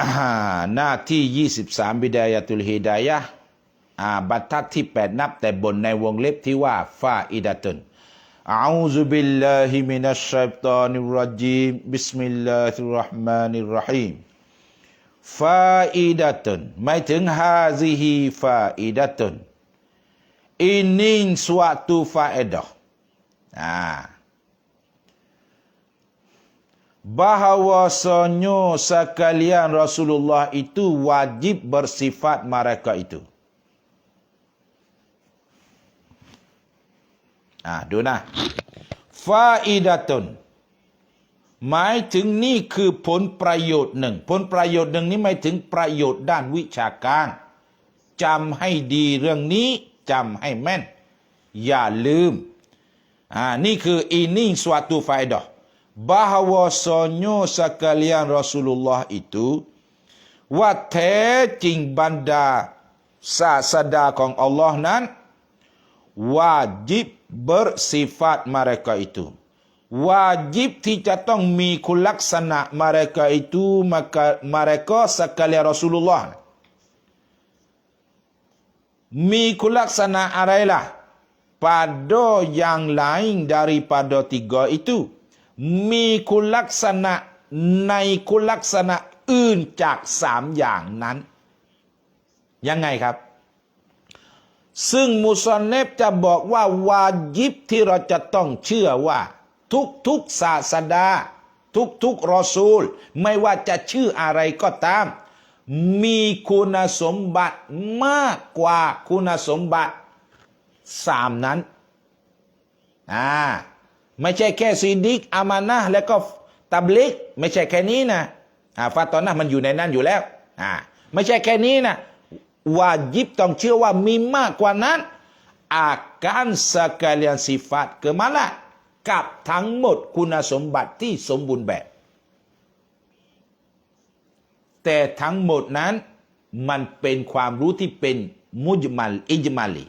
อ่าหน้าที่ 23 บิดายาตุลฮิดายะห์อ่าบรรทัดที่ 8 นับแต่บนในวงเล็บที่ว่าฟาอิดะตุนอาซุบิลลาฮิมินัชชัยฏอนิรรจีมบิสมิลลาฮิรเราะห์มานิรเราะฮีมฟาอิดะตุนหมายถึงฮาซิฮิฟาอิดะตุน ini suatu faedah. Ah. Bahawasanya sekalian Rasulullah itu wajib bersifat mereka itu. Ah, ดูนะฟาอิดะตุนหมายถึงนี่คือผลประโยชน์หนึ่ง ผลประโยชน์หนึ่งนี้หมายถึงประโยชน์ด้านวิชาการจำให้ดีเรื่องนี้จำให้แม่น อย่าลืมอ่านี่คือ ini suatu faedah bahawasanya sekalian Rasulullah itu ว่าแท้จริงบรรดา ศาสดาของอัลลอฮ์นั้น wajib bersifat mereka itu wajib ที่จะต้องมีคุณลักษณะ mereka itu maka mereka sekalian Rasulullah มีคุณลักษณะอะไรล่ะ pada yang lain daripada tiga itu มีคุณลักษณะในคุณลักษณะอื่นจากสามอย่างนั้น ยังไงครับ ซึ่งมุสอนเนฟจะบอกว่าวาญิบที่เราจะต้องเชื่อว่า ทุกทุกๆศาสดา ทุกทุกๆรอซูล ไม่ว่าจะชื่ออะไรก็ตาม มีคุณสมบัติมากกว่าคุณสมบัติสามนั้นอ่า ไม่ใช่แค่ซีดิกอามานะแล้วก็ตับลิก ไม่ใช่แค่นี้นะอ่าฟาตอนนะมันอยู่ในนั้นอยู่แล้วอ่าไม่ใช่แค่นี้นะวาจิบต้องเชื่อว่ามีมากกว่านั้น akan sekalian sifat kemalat กับทั้งหมดคุณสมบัติที่สมบูรณ์แบบ แต่ทั้งหมดนั้นมันเป็นความรู้ที่เป็นมุจมัลอิจมาลี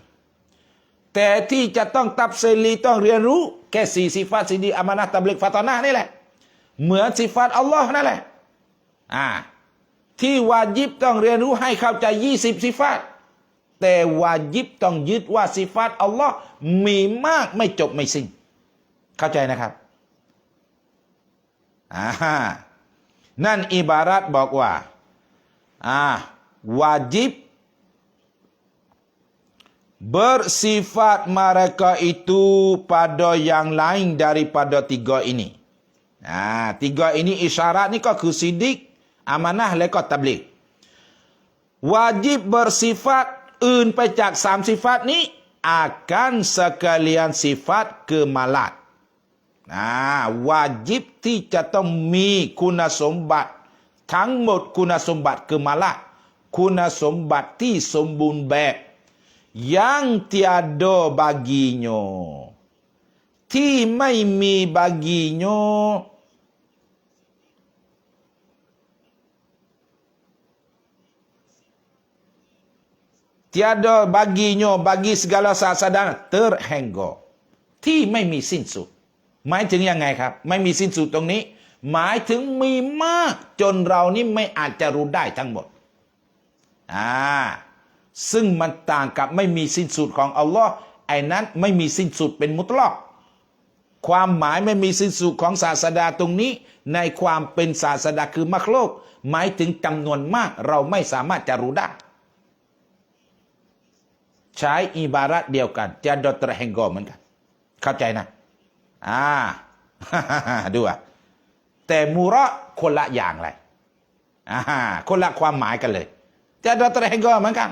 แต่ที่จะต้องตับเซลีต้องเรียนรู้ แค่สี่สิฟัตสิดีอามานะตับเลิกฟาตอนานี่แหละ เหมือนสิฟัตอัลลอฮ์นั่นแหละอ่าที่วาจิบต้องเรียนรู้ให้เข้าใจยี่สิบสิฟัตแต่วาจิบต้องยึดว่าสิฟัตอัลลอฮ์มีมากไม่จบไม่สิ้น เข้าใจนะครับอ่านั่นอิบารัตบอกว่าอ่าวาจิบ bersifat mereka itu pada yang lain daripada tiga ini. Ha, tiga ini isyarat ni kau kusidik, amanah lekot tablik. Wajib bersifat อื่นไปจากสามสิฟัตนี้ akan sekalian sifat kemalat. อ่าวาจิบที่จะต้องมีคุณสม yang tiada baginya ที่ไม่มี baginya tiada baginya bagi segala sasada terhenggo ที่ไม่มีสิ้นสุดหมายถึงยังไงครับ ไม่มีสิ้นสุดตรงนี้ หมายถึงมีมากจนเรานี่ไม่อาจจะรู้ได้ทั้งหมด อ่า ซึ่งมันต่างกับไม่มีสิ้นสุดของอัลลอฮ์ไอ้นั้นไม่มีสิ้นสุดเป็นมุตลอกความหมายไม่มีสิ้นสุดของศาสดาตรงนี้ ในความเป็นศาสดาคือมักโลก หมายถึงจำนวนมากเราไม่สามารถจะรู้ได้ ใช้อิบารัตเดียวกันจะดอตรเฮงโกเหมือนกัน เข้าใจนะ อ่าดูอะแต่มูร์คนละอย่างเลยอ่าคนละความหมายกันเลยจะดอตรเฮงโกเหมือนกัน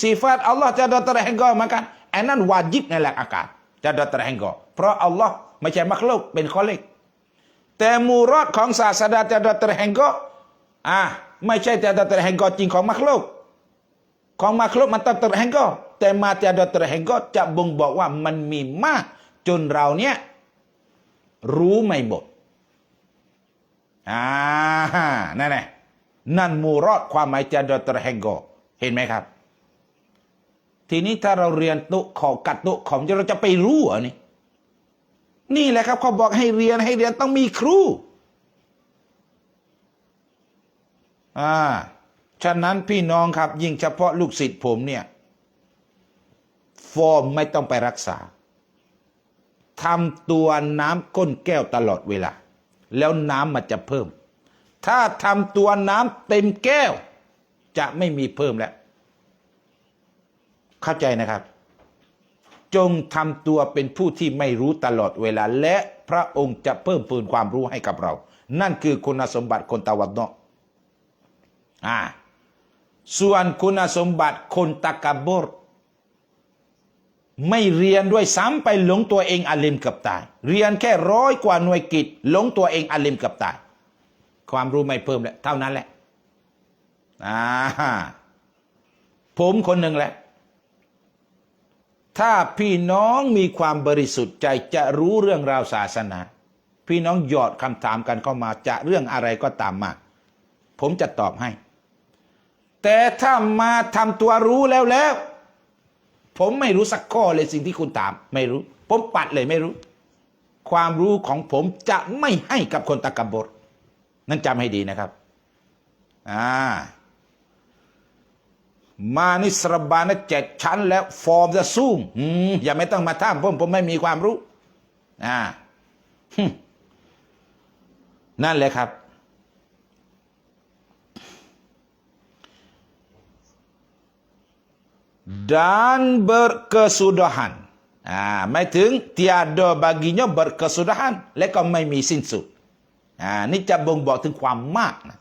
sifat Allah tiada terhingga maka อันนั้นวาจิบในหลักอากาศ tiada terhingga เพราะอัลลอฮ์ไม่ใช่มักลุกเป็นคอลิกแต่มูรอดของศาสดา tiada terhingga อ่าไม่ใช่ tiada terhingga จริงของมักลุกของมักลุกมันตอง terhingga แต่มา tiada terhingga จะบ่งบอกว่ามันมีมาก จนเราเนี้ยรู้ไม่หมดอ่านั่นแหละนั่นมูรอดความหมาย tiada terhingga เห็นไหมครับ ทีนี้ถ้าเราเรียนตุขอกัดตุขอมจะเราจะไปรู้เหรอนี่นี่แหละครับเขาบอกให้เรียนให้เรียนต้องมีครู อ่า ฉะนั้นพี่น้องครับ ยิ่งเฉพาะลูกศิษย์ผมเนี่ย ฟอร์มไม่ต้องไปรักษาทำตัวน้ำก้นแก้วตลอดเวลา แล้วน้ำมันจะเพิ่ม ถ้าทำตัวน้ำเต็มแก้ว จะไม่มีเพิ่มแล้ว เข้าใจนะครับ จงทำตัวเป็นผู้ที่ไม่รู้ตลอดเวลา และพระองค์จะเพิ่มพูนความรู้ให้กับเรา นั่นคือคุณสมบัติคนตะวันนกอ่าส่วนคุณสมบัติคนตะกบบรไม่เรียนด้วยซ้ำไปหลงตัวเองอาลิมเกับตาย เรียนแค่ร้อยกว่าหน่วยกิจหลงตัวเองอาลิมเกับตาย ความรู้ไม่เพิ่มแล้วเท่านั้นแหละอ่าผมคนหนึ่งแหละ ถ้าพี่น้องมีความบริสุทธิ์ใจจะรู้เรื่องราวศาสนา พี่น้องหยอดคำถามกันเข้ามาจะเรื่องอะไรก็ตามมา ผมจะตอบให้ แต่ถ้ามาทำตัวรู้แล้วแล้ว ผมไม่รู้สักข้อเลยสิ่งที่คุณถาม ไม่รู้ ผมปัดเลยไม่รู้ ความรู้ของผมจะไม่ให้กับคนตะกบบรนั่นจำให้ดีนะครับ อ่า มานิสรบานะเจ็ดชั้น แล้วฟอร์มจะสู้อย่าไม่ต้องมาท่ามผมผมไม่มีความรู้ อ่านั่นเลยครับ dan berkesudahan. Ah, หมายถึง tiada baginya berkesudahan และก็ไม่มีสิ้นสุดอ่านี่จะบ่งบอกถึงความมากนะ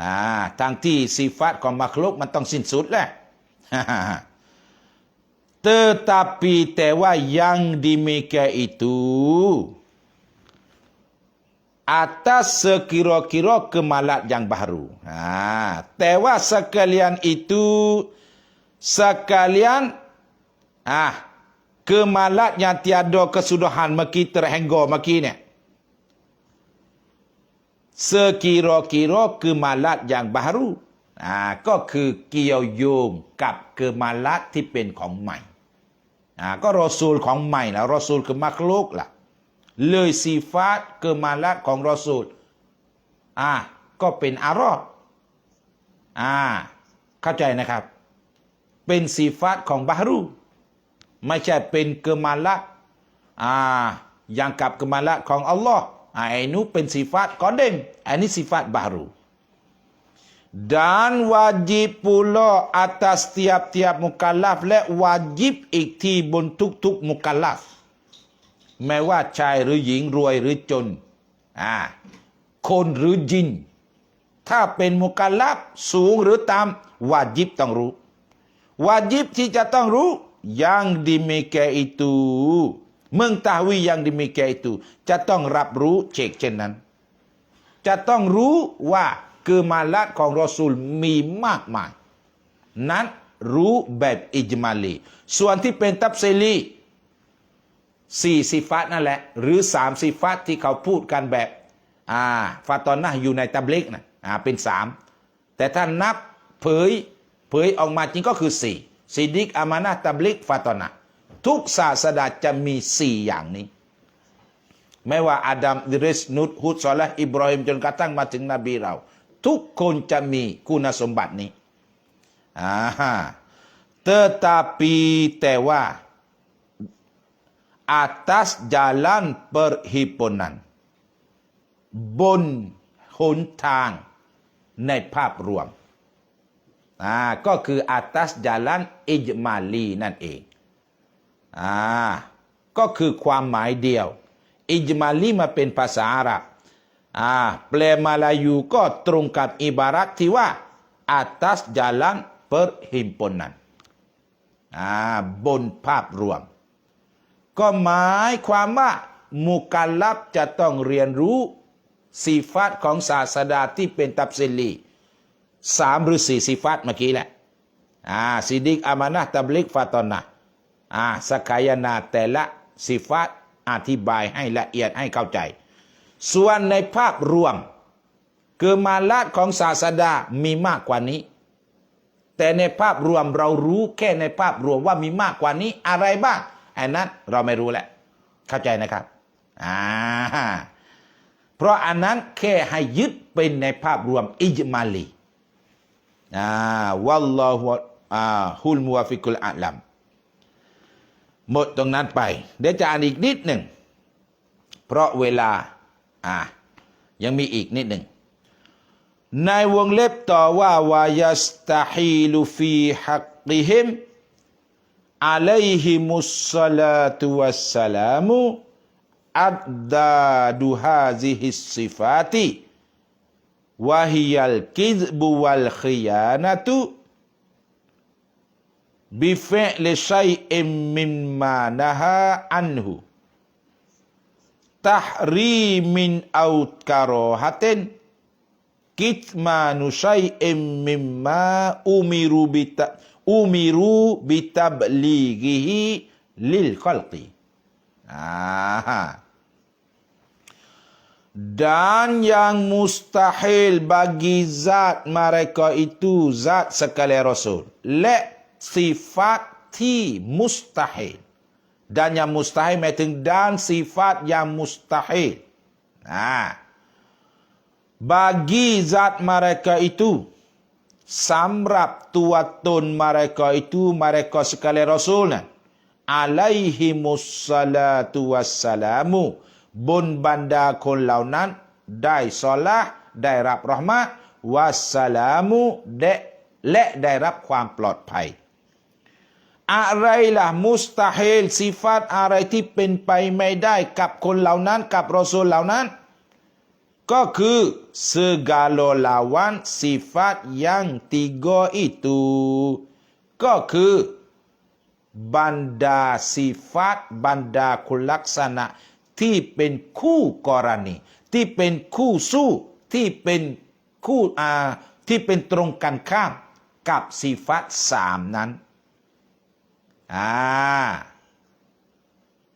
อ่าทางที่สิฟัตของมักลุกมันต้องสิ้นสุดแหละ Tetapi แต่ว่า yang demikian itu atas sekira-kira kemalat yang baru. Ha, แต่ว่า sekalian itu sekalian ah kemalat yang tiada kesudahan maki terhenggo maki ni Sekira-kira kemalat yang baru อ่าก็คือเกี่ยวโยงกับเกมาลัดที่เป็นของใหม่อ่าก็รอซูลของใหม่แล้วรอซูลคือมักลุกล่ะเลยซีฟาตเกมาลัดของรอซูลอ่าก็เป็นอารอดอ่าเข้าใจนะครับ เป็นสีฟัตของบาฮรูไม่ใช่เป็นเกมาละอ่าอย่างกับเกมาละของอัลลอฮ์ อ่าไอ้นู้เป็นสีฟัตกอเดมอันนี้สีฟัตบาฮรู dan wajib pula atas tiap-tiap mukallaf และวาจิบอีกที่บนทุกๆมุกัลลัฟแม้ว่าชายหรือหญิงรวยหรือจนอ่าคนหรือยิน ถ้าเป็นมุกัลลัฟสูงหรือต่ำวาจิบต้องรู้ wajib ที่จะต้องรู้ yang demikian itu mengetahui yang demikian itu จะต้องรับรู้เชกเช่นนั้น จะต้องรู้ว่าคือมาลัดของรอซูลมีมากมาย นั้นรู้แบบอิจมาลี ส่วนที่เป็นตับเซลีสี่สิฟัตนั่นแหละ หรือสามสิฟัตที่เขาพูดกันแบบอ่าฟาตอนนะอยู่ในตับเล็กนะอ่าเป็นสามแต่ถ้านับเผยเผยออกมาจริงก็คือสี่ซิดิกอามานะตับเลิกฟาตอนะ ทุกศาสดาจะมีสี่อย่างนี้ ไม่ว่าอาดัมดิริสนุดฮุดซอละอิบรอฮิมจนกระทั่งมาถึงนบีเรา ทุกคนจะมีคุณสมบัตินี้อ่าฮะ tetapi แต่ว่า atas jalan perhimpunan บนหนทางในภาพรวมอ่าก็คืออาตัสจาลันอิจมาลีนั่นเอง อ่าก็คือความหมายเดียว อิจมาลีมาเป็นภาษาอาหรับอ่าแปลมาลายูก็ตรงกับอิบารัตที่ว่าอาตัสจาลันเปิดหิมปนนันอ่าบนภาพรวม ก็หมายความว่ามุกัลลับจะต้องเรียนรู้สีฟัตของศาสดาที่เป็นตับเซลีสามหรือสี่สิฟัตเมื่อกี้แหละอ่าซิดิกอามานะตับลิกฟาตอนะ อ่าสกายนาแต่ละสิฟัตอธิบายให้ละเอียดให้เข้าใจ ส่วนในภาพรวม คือมาลาดของศาสดามีมากกว่านี้ แต่ในภาพรวมเรารู้แค่ในภาพรวมว่ามีมากกว่านี้อะไรบ้างอันนั้นเราไม่รู้แหละ เข้าใจนะครับอ่าเพราะอันนั้นแค่ให้ยึดเป็นในภาพรวมอิจมาลีอ่าวัลลอฮุอ่าฮุลมุวฟิกุลอาลัม หมดตรงนั้นไป เดี๋ยวจะอ่านอีกนิดหนึ่ง เพราะเวลา อ่า ยังมีอีกนิดหนึ่ง ในวงเล็บต่อว่าวายัสตาฮีลุฟีฮักกิฮิมอะลัยฮิมุสสลาตุวัสสลามุอัดดาดูฮาซิฮิสซิฟาติวะฮิยัลกิซบุวัลขิยานะตุ บิฟิลชัยอิมมิมมานะฮาอันฮุ tahrimin au karohatin kitmanu syai'im mimma umiru bita umiru bitablighihi lil khalqi. Ah. Dan yang mustahil bagi zat mereka itu zat sekalian Rasul. Le sifat ti mustahil. Dan yang mustahil หมายถึง dan sifat yang mustahil. Nah. Bagi zat mereka itu สำหรับตัวตน mereka itu mereka sekalian Rasul นะอะลัยฮิมุสสลาตุวัสสลามุบนบรรดาคนเหล่านั้นได้ซอละห์ได้รับรหมะห์วัสสลามุและและได้รับความปลอดภัย อะไรล่ะ มุสตาเฮลสิฟัตอะไรที่เป็นไปไม่ได้กับคนเหล่านั้นกับรอซูลเหล่านั้น ก็คือ segala lawan sifat yang tiga itu ก็คือบรรดาสิฟัตบรรดาคุณลักษณะ ที่เป็นคู่กรณี ที่เป็นคู่สู้ที่เป็นคู่อาที่เป็นตรงกันข้ามกับสิฟัตสามนั้น อ่า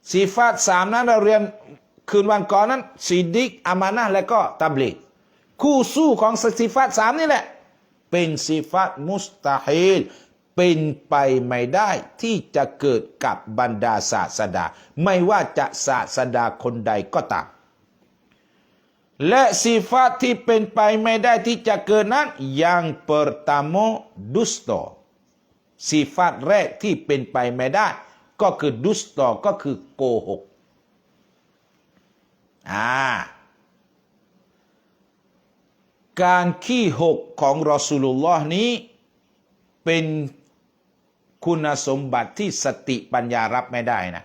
สีฟาตสามนั้นเราเรียนคืนวันก่อนนั้นซีดิกอามานะและก็ตับลิกคู่สู้ของสีฟาตสามนี่แหละ เป็นสีฟาตมุสตาฮิลเป็นไปไม่ได้ที่จะเกิดกับบรรดาศาสดา ไม่ว่าจะศาสดาคนใดก็ตามและสีฟาตที่เป็นไปไม่ได้ที่จะเกิดนั้นยัง pertama dusto สีฟาตแรกที่เป็นไปไม่ได้ ก็คือดุสตอก็คือโกหกอ่าการขี้หกของรอสูลุลลอฮ์นี้ เป็นคุณสมบัติที่สติปัญญารับไม่ได้นะ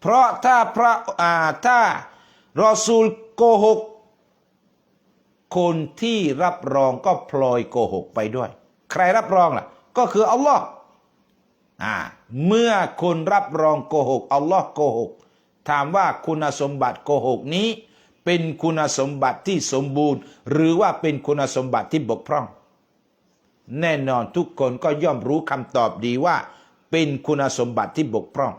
เพราะถ้าพระอ่าถ้ารอซูลโกหก คนที่รับรองก็พลอยโกหกไปด้วย ใครรับรองล่ะ ก็คืออัลลอฮ์อ่าเมื่อคนรับรองโกหกอัลลอฮ์โกหกถามว่าคุณสมบัติโกหกนี้ เป็นคุณสมบัติที่สมบูรณ์ หรือว่าเป็นคุณสมบัติที่บกพร่อง แน่นอนทุกคนก็ย่อมรู้คำตอบดีว่า เป็นคุณสมบัติที่บกพร่อง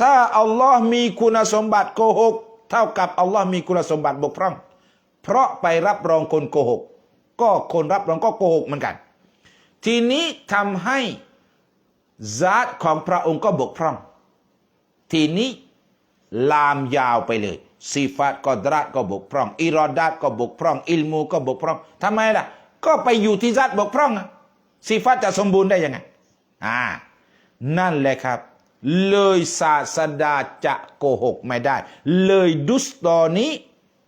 ถ้าอัลลอฮ์มีคุณสมบัติโกหก เท่ากับอัลลอฮ์มีคุณสมบัติบกพร่อง เพราะไปรับรองคนโกหก ก็คนรับรองก็โกหกเหมือนกัน ทีนี้ทำให้ซาตของพระองค์ก็บกพร่อง ทีนี้ลามยาวไปเลยสีฟัตก็ดรัตก็บกพร่องอิรอดัตก็บกพร่อง อิลมูก็บกพร่องทำไมล่ะ ก็ไปอยู่ที่ซาตบกพร่องอะสีฟัตจะสมบูรณ์ได้ยังไงอ่านั่นแหละครับ เลยศาสดาจะโกหกไม่ได้ เลยดุสตอนี้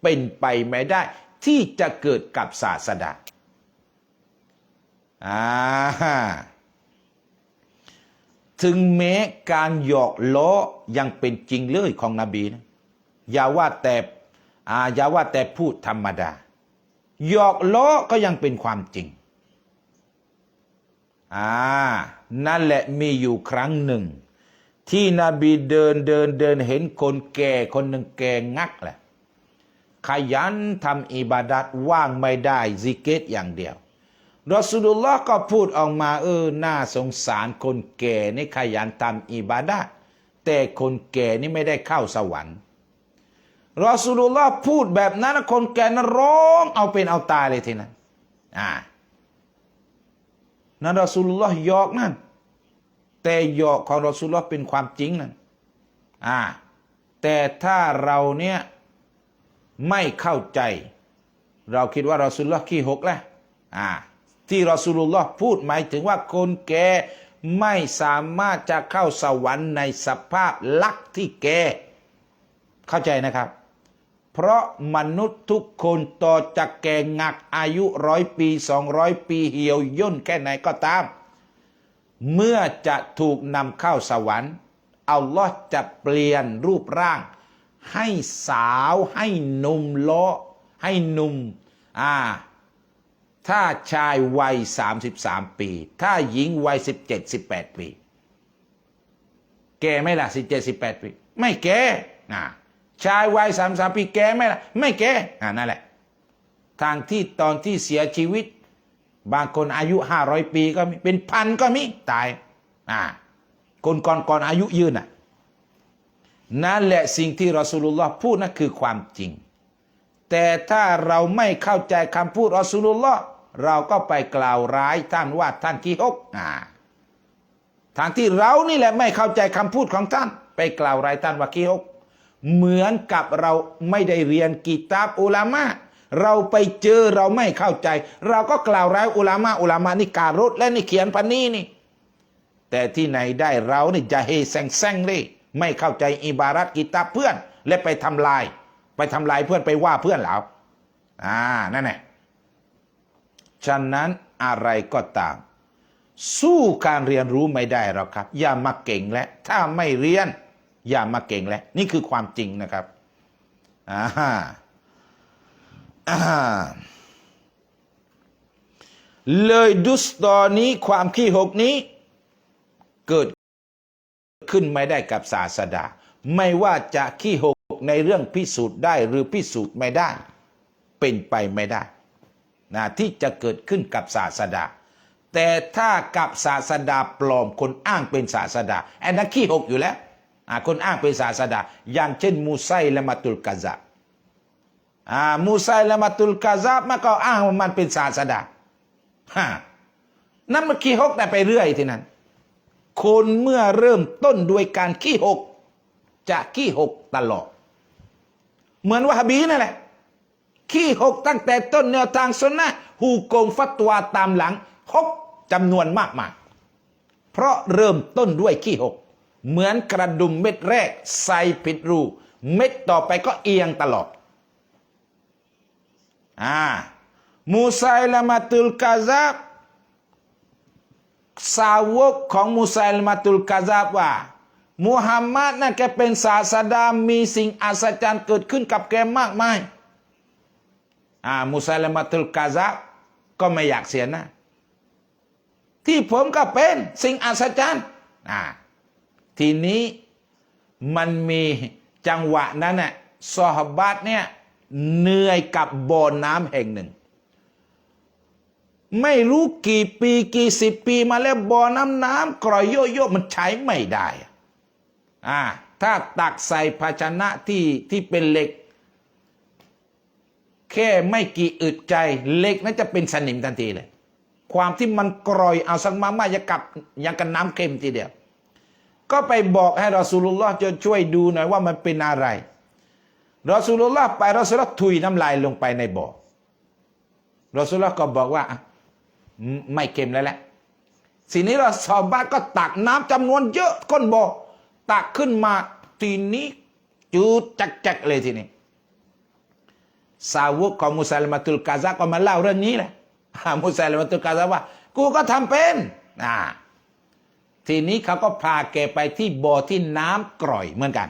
เป็นไปไม่ได้ ที่จะเกิดกับศาสดา อ่าถึงแม้การหยอกล้อยังเป็นจริงเลยของนบีนะอย่าว่าแต่อาอย่าว่าแต่พูดธรรมดา หยอกล้อก็ยังเป็นความจริงอ่านั่นแหละมีอยู่ครั้งหนึ่ง ที่นบีเดินเดินเดินเห็นคนแก่คนหนึ่งแก่งักแหละขยันทำอิบาดัตว่างไม่ได้ซิกเกตอย่างเดียว รอสูลุลลอฮ์ก็พูดออกมาเออน่าสงสารคนแก่นี่ขยันทำอิบาดะแต่คนแก่นี่ไม่ได้เข้าสวรรค์รอสูลุลลอฮ์พูดแบบนั้นคนแก่นั้นร้องเอาเป็นเอาตายเลยทีนั้นอ่านั่นรอสูลุลลอฮ์ยอกนั่นแต่ยอกของรอสูลุลลอฮ์เป็นความจริงนั่นอ่าแต่ถ้าเราเนี่ยไม่เข้าใจ เราคิดว่ารอสุลลอขี้หกแล้วอ่า ที่รอสุลลอฮ์พูดหมายถึงว่าคนแก่ไม่สามารถจะเข้าสวรรค์ในสภาพลักษณ์ที่แก่เข้าใจนะครับ เพราะมนุษย์ทุกคนต่อจากแก่งักอายุร้อยปีสองร้อยปีเหี่ยวย่นแค่ไหนก็ตาม เมื่อจะถูกนำเข้าสวรรค์อัลลอฮ์จะเปลี่ยนรูปร่าง ให้สาวให้หนุ่มโลให้หนุ่มอ่า ถ้าชายวัย 33 ปี ถ้าหญิงวัย 17 18 ปี แก่ไหมล่ะ17 18 ปี ไม่แกนะชายวัย 33 ปีแกไหมล่ะไม่แกนั่นแหละ ทางที่ตอนที่เสียชีวิต บางคนอายุ 500 ปีก็มี เป็นพันก็มี ตายอ่าคนก่อนก่อนอายุยืนอะนั่นแหละสิ่งที่รอสูลุลลอฮ์พูดนั่นคือความจริง แต่ถ้าเราไม่เข้าใจคำพูดอสูลุลลอฮ์เราก็ไปกล่าวร้ายท่านว่าท่านขี้ฮกอ่าทางที่เรานี่แหละไม่เข้าใจคำพูดของท่าน ไปกล่าวร้ายท่านว่าขี้ฮกเหมือนกับเราไม่ได้เรียนกีตาบอุลามะเราไปเจอเราไม่เข้าใจ เราก็กล่าวร้ายอุลามะอุลามะนี่การถและนี่เขียนพันนี้นี่ แต่ที่ไหนได้เรานี่จะเฮแซงแซงเลยไม่เข้าใจอิบารัตกิตาบเพื่อน และไปทำลาย ไปทำลายเพื่อนไปว่าเพื่อนเราอ่านั่นแหละฉะนั้นอะไรก็ตาม สู้การเรียนรู้ไม่ได้หรอกครับ อย่ามาเก่งและ ถ้าไม่เรียน อย่ามาเก่งและนี่คือความจริงนะครับอ่าอ่าเลยดุสตอนี้ความขี้หกนี้ เกิดขึ้นไม่ได้กับศาสดา ไม่ว่าจะขี้หก ในเรื่องพิสูจน์ได้หรือพิสูจน์ไม่ได้ เป็นไปไม่ได้นะที่จะเกิดขึ้นกับศาสดา แต่ถ้ากับศาสดาปลอมคนอ้างเป็นศาสดาแอนนั้นขี้หกอยู่แล้วคนอ้างเป็นศาสดา อย่างเช่น มูไซและมาตุลกาซาอ่ามูไซและมาตุลกาซามันก็อ้างว่ามันเป็นศาสดาฮะนั่นมันขี้หกแต่ไปเรื่อยที่นั้น คนเมื่อเริ่มต้นด้วยการขี้หก จะขี้หกตลอด เหมือนวะฮบีนั่นแหละ ขี้หกตั้งแต่ต้นแนวทางสุนนะฮูโกงฟัตวาตามหลังหกจำนวนมากมากเพราะเริ่มต้นด้วยขี้หก เหมือนกระดุมเม็ดแรก ใส่ผิดรู เม็ดต่อไปก็เอียงตลอดอ่ามูไซลมาตุลกาซาบสาวกของมุไซลมาตุลกาซาบว่า มุฮัมมัดนั่นแกเป็นศาสดามีสิ่งอัศจรรย์เกิดขึ้นกับแกมากมายอ่ามุไซลมาตุลกาซาบก็ไม่อยากเสียหน้าที่ผมก็เป็นสิ่งอัศจรรย์อ่าทีนี้มันมีจังหวะนั้นน่ะซอฮบัตเนี่ยเหนื่อยกับบ่อน้ำแห่งหนึ่ง ไม่รู้กี่ปีกี่สิบปีมาแล้วบ่อน้ำน้ำกร่อยโยโย่มันใช้ไม่ได้ อ่าถ้าตักใส่ภาชนะที่ที่เป็นเหล็ก แค่ไม่กี่อึดใจเหล็กนั้นจะเป็นสนิมทันทีเลย ความที่มันกร่อยเอาสักมามาจะกับยังกันน้ำเค็มทีเดียว ก็ไปบอกให้รอสูลุลลอฮ์จะช่วยดูหน่อยว่ามันเป็นอะไรรอสูลุลลอฮ์ไปรอสูลุลลอฮ์ถุยน้ำลายลงไปในบ่อรอสูลุลลอฮ์ก็บอกว่าอะไม่เค็มแล้วแหละสิ่นี้เราสอบบ้านก็ตักน้ำจำนวนเยอะก้นบ่อ ตักขึ้นมาทีนี้จูดจักเลยทีนี้สาวกของมุสลิมตุลกาซาก็มาเล่าเรื่องนี้แหละมุสลิมตุลกาซาว่า กูก็ทำเป็นอ่าทีนี้เขาก็พาแกไปที่บ่อที่น้ำกร่อยเหมือนกัน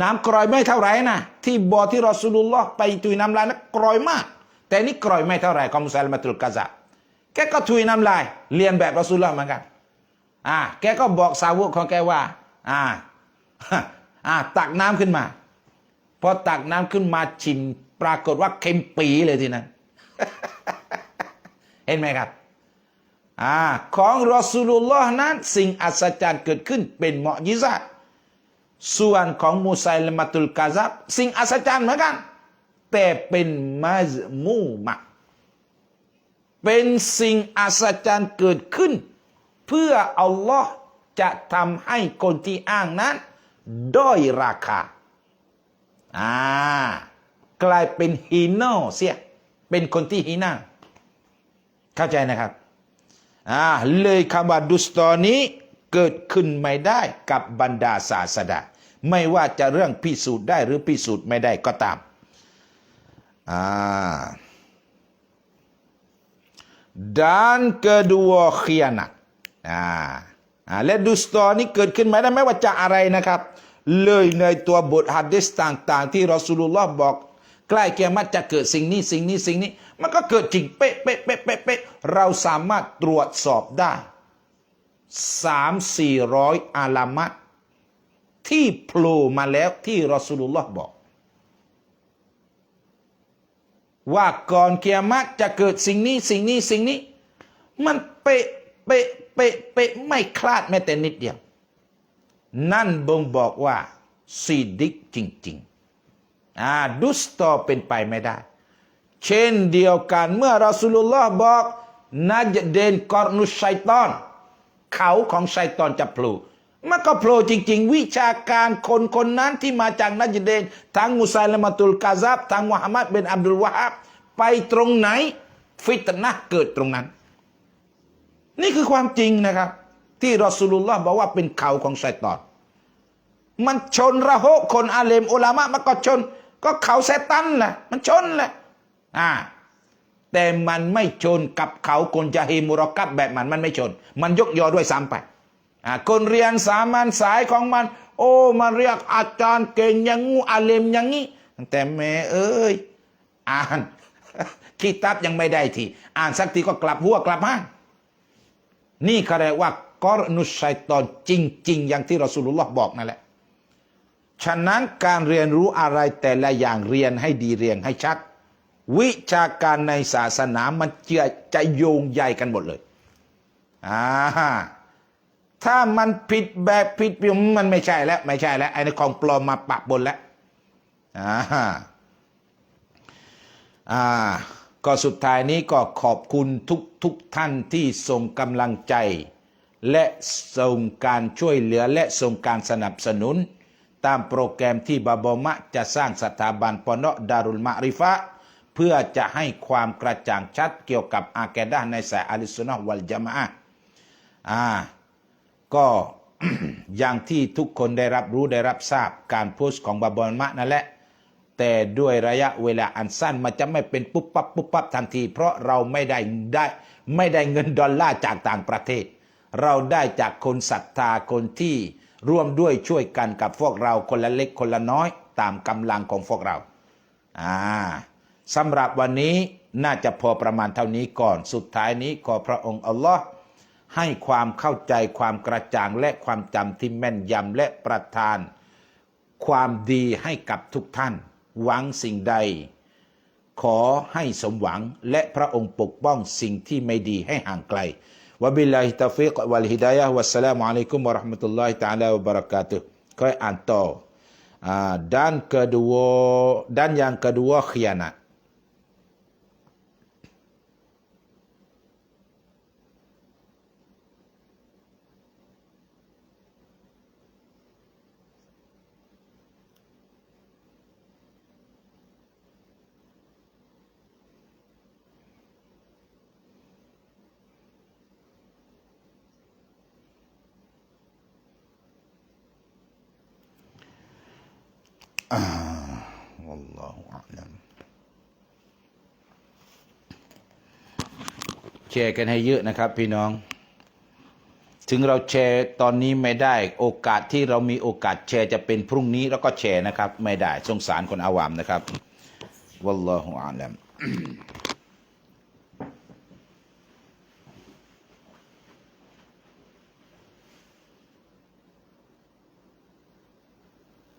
น้ำกร่อยไม่เท่าไหร่นะที่บ่อที่รอสูลุลลอฮ์ไปตุยน้ำลายนะกร่อยมาก แต่นี่กร่อยไม่เท่าไหร่ของมุสลิมตุลกาซาแกก็ทุยน้ำลายเรียนแบบรอสูลลอฮ์เหมือนกันอ่าแกก็บอกสาวกของแกว่า อ่าอ่าตักน้ำขึ้นมาพอตักน้ำขึ้นมาชิมปรากฏว่าเค็มปีเลยทีนั้นเห็นไหมครับอ่าของรอสูลุลลอฮ์นั้น สิ่งอัศจรรย์เกิดขึ้นเป็นเหมาะยิซาส่วนของมูไซลมาตุลกาซับสิ่งอัศจรรย์เหมือนกัน แต่เป็นมัซมูมะเป็นสิ่งอัศจรรย์เกิดขึ้น เพื่ออัลลอฮ์ จะทำให้คนที่อ้างนั้น ด้อยราคา อ่า กลายเป็นฮีโน่เสีย เป็นคนที่ฮีน่าเข้าใจนะครับ อ่า เลยคำว่าดุสตอนี้เกิดขึ้นไม่ได้กับบรรดาศาสดา ไม่ว่าจะเรื่องพิสูจน์ได้หรือพิสูจน์ไม่ได้ก็ตาม อ่า dan kedua khianat อ่า อ่าและดุสตอนี้เกิดขึ้นไหมได้ไม่ว่าจะอะไรนะครับ เลยในตัวบทฮัดดิสต่างๆ ที่รอสูลุลลอฮ์บอก ใกล้เกียรติจะเกิดสิ่งนี้สิ่งนี้สิ่งนี้ มันก็เกิดจริงเป๊ะเป๊ะเป๊ะเป๊ะเป๊ะเราสามารถตรวจสอบได้สามสี่ร้อยอาลามัตที่โผล่มาแล้วที่รอสูลุลลอฮ์บอก ว่าก่อนเกียรติจะเกิดสิ่งนี้สิ่งนี้สิ่งนี้ มันเป๊ะเป๊ะ เป๊ะเป๊ะไม่คลาดแม้แต่นิดเดียว นั่นบ่งบอกว่าซีดิกจริงๆอ่าดุสตอเป็นไปไม่ได้ เช่นเดียวกันเมื่อรอสุลลอฮ์บอกนาจเดนกอรนุชัยตอน เขาของชัยตอนจะโผล่มันก็โผล่จริง ๆ วิชาการคนคนนั้นที่มาจากนัจเดนทั้งมุสัยลมาตุลกาซับทั้งมุฮัมมัดเป็นอับดุลวาฮับไปตรงไหน ฟิตนะเกิดตรงนั้น นี่คือความจริงนะครับ ที่รอสูลุลลอฮ์บอกว่าเป็นเขาของชัยตอน มันชนระหกคนอาเลมอุลามะมันก็ชน ก็เขาแซตันแหละมันชนแหละอ่าแต่มันไม่ชนกับเขาคนจะฮีมุรอกับแบบมันมันไม่ชน มันยกยอด้วยซ้ำไปอ่าคนเรียนสามัญสายของมัน โอ้มันเรียกอาจารย์เก่งอย่างงูอาเลมอย่างนี้แต่แม่เอ้ย อ่านคิดตับยังไม่ได้ทีอ่านสักทีก็กลับหัวกลับห้าง นี่เขาเรียกว่ากอรนุชัยตอนจริง ๆ อย่างที่รอสูลุลลอฮ์บอกนั่นแหละ ฉะนั้นการเรียนรู้อะไรแต่ละอย่างเรียนให้ดีเรียนให้ชัด วิชาการในศาสนามันจะจะโยงใยกันหมดเลยอ่าถ้ามันผิดแบบผิดมันไม่ใช่แล้ว ไม่ใช่แล้วไอ้นี่ของปลอมมาปะบนแล้วอ่าอ่า ก็สุดท้ายนี้ก็ขอบคุณทุกทุกท่านที่ส่งกำลังใจ และส่งการช่วยเหลือและส่งการสนับสนุน ตามโปรแกรมที่บาบอมะจะสร้างสถาบันปนดารุลมาริฟะเพื่อจะให้ความกระจ่างชัดเกี่ยวกับอาแกดาในสายอาลิสุนนะฮ์วัลจามะอ่าก็อย่างที่ทุกคนได้รับรู้ได้รับทราบการโพสต์ของบาบอมะนั่นแหละ แต่ด้วยระยะเวลาอันสั้นมันจะไม่เป็นปุ๊บปั๊บปุ๊บปั๊บทันที เพราะเราไม่ได้ได้ไม่ได้เงินดอลลาร์จากต่างประเทศ เราได้จากคนศรัทธาคนที่ร่วมด้วยช่วยกันกับพวกเราคนละเล็กคนละน้อย ตามกำลังของพวกเราอ่าสำหรับวันนี้น่าจะพอประมาณเท่านี้ก่อนสุดท้ายนี้ขอพระองค์อัลลอฮ์ให้ความเข้าใจความกระจ่างและความจำที่แม่นยำและประทาน ความดีให้กับทุกท่าน หวังสิ่งใด ขอให้สมหวังและพระองค์ปกป้องสิ่งที่ไม่ดีให้ห่างไกลวะบิลลาฮิตาฟิกวัลฮิดายะฮ์วัสสลามุอะลัยกุมวะเราะห์มะตุลลอฮิตะอาลาวะบะเราะกาตุฮ์ก็อ่านต่ออ่าด้าน kedua dan yang kedua khianat والله أعلم แชร์กันให้เยอะนะครับ พี่น้อง ถึงเราแชร์ตอนนี้ไม่ได้ โอกาสที่เรามีโอกาสแชร์จะเป็นพรุ่งนี้แล้วก็แชร์นะครับ ไม่ได้สงสารคนอาวามนะครับ Wallahu a'lam